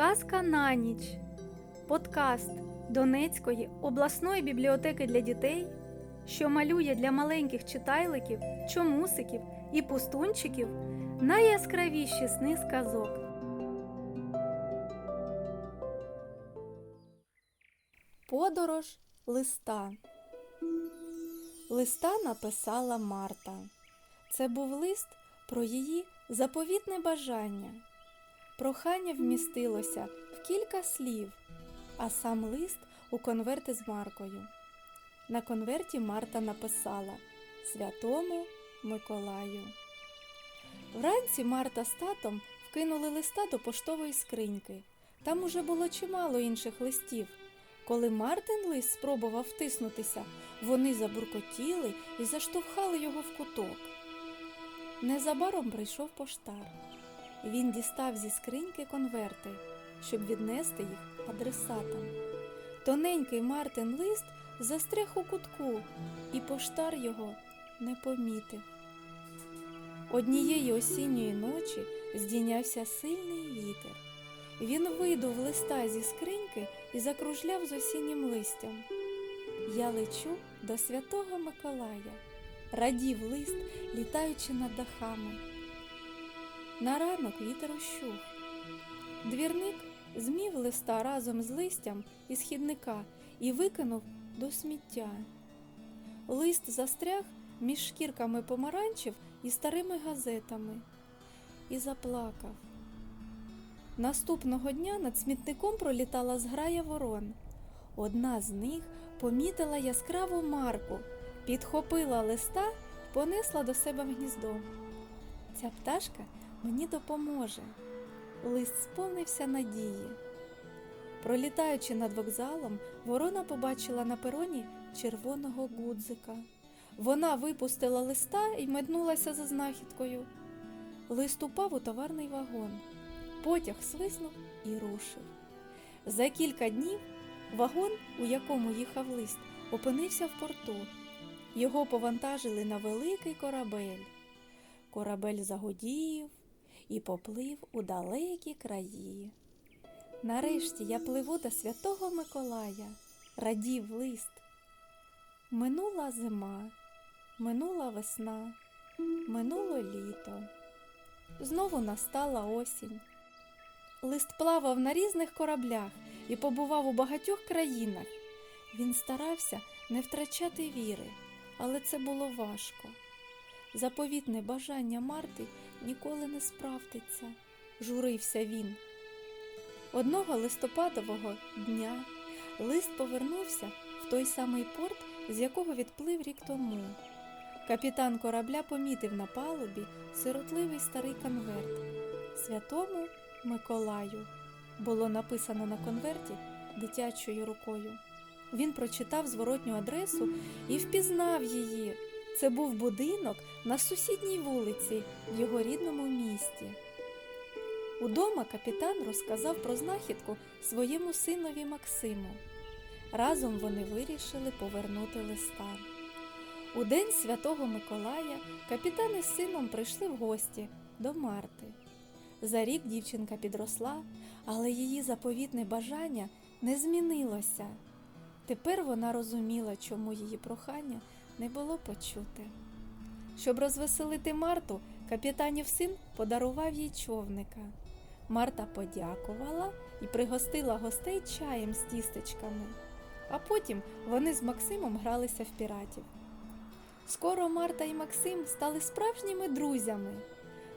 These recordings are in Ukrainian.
Казка на ніч. Подкаст Донецької обласної бібліотеки для дітей, що малює для маленьких читайликів, чомусиків і пустунчиків найяскравіші сни з казок. Подорож листа. Листа написала Марта. Це був лист про її заповітне бажання. Прохання вмістилося в кілька слів, а сам лист у конверти з маркою. На конверті Марта написала Святому Миколаю. Вранці Марта з татом вкинули листа до поштової скриньки. Там уже було чимало інших листів. Коли Мартин лист спробував втиснутися, вони забуркотіли і заштовхали його в куток. Незабаром прийшов поштар. Він дістав зі скриньки конверти, щоб віднести їх адресатам. Тоненький Мартин лист застряг у кутку, і поштар його не помітив. Однієї осінньої ночі здійнявся сильний вітер. Він видув листа зі скриньки і закружляв з осіннім листям. Я лечу до святого Миколая, радів лист, літаючи над дахами. На ранок вітер ущух. Двірник змів листа разом з листям із хідника і викинув до сміття. Лист застряг між шкірками помаранчів і старими газетами і заплакав. Наступного дня над смітником пролітала зграя ворон. Одна з них помітила яскраву марку, підхопила листа понесла до себе в гніздо. Ця пташка мені допоможе. Лист сповнився надії. Пролітаючи над вокзалом, ворона побачила на пероні червоного гудзика. Вона випустила листа і метнулася за знахідкою. Лист упав у товарний вагон. Потяг свиснув і рушив. За кілька днів вагон, у якому їхав лист, опинився в порту. Його повантажили на великий корабель. Корабель загудів і поплив у далекі краї. Нарешті я пливу до святого Миколая, радів лист. Минула зима, минула весна, минуло літо. Знову настала осінь. Лист плавав на різних кораблях і побував у багатьох країнах. Він старався не втрачати віри, але це було важко. Заповітне бажання Марти ніколи не справдиться, журився він. Одного листопадового дня лист повернувся в той самий порт, з якого відплив рік тому. Капітан корабля помітив на палубі сиротливий старий конверт. Святому Миколаю було написано на конверті дитячою рукою. Він прочитав зворотню адресу і впізнав її. Це був будинок на сусідній вулиці в його рідному місті. Удома капітан розказав про знахідку своєму синові Максиму. Разом вони вирішили повернути листа. У день святого Миколая капітан із сином прийшли в гості до Марти. За рік дівчинка підросла, але її заповітне бажання не змінилося. Тепер вона розуміла, чому її прохання не було почуте. Щоб розвеселити Марту, капітанів син подарував їй човника. Марта подякувала і пригостила гостей чаєм з тістечками, а потім вони з Максимом гралися в піратів. Скоро Марта і Максим стали справжніми друзями.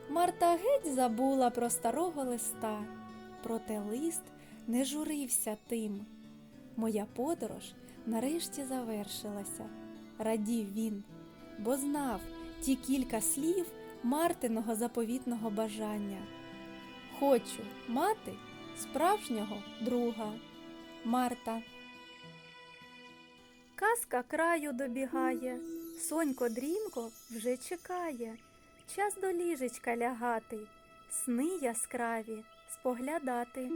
Марта геть забула про старого листа, проте лист не журився тим. Моя подорож нарешті завершилася, радів він, бо знав ті кілька слів Мартиного заповітного бажання. Хочу мати справжнього друга. Марта. Казка краю добігає, сонько дрімко вже чекає. Час до ліжечка лягати, сни яскраві споглядати.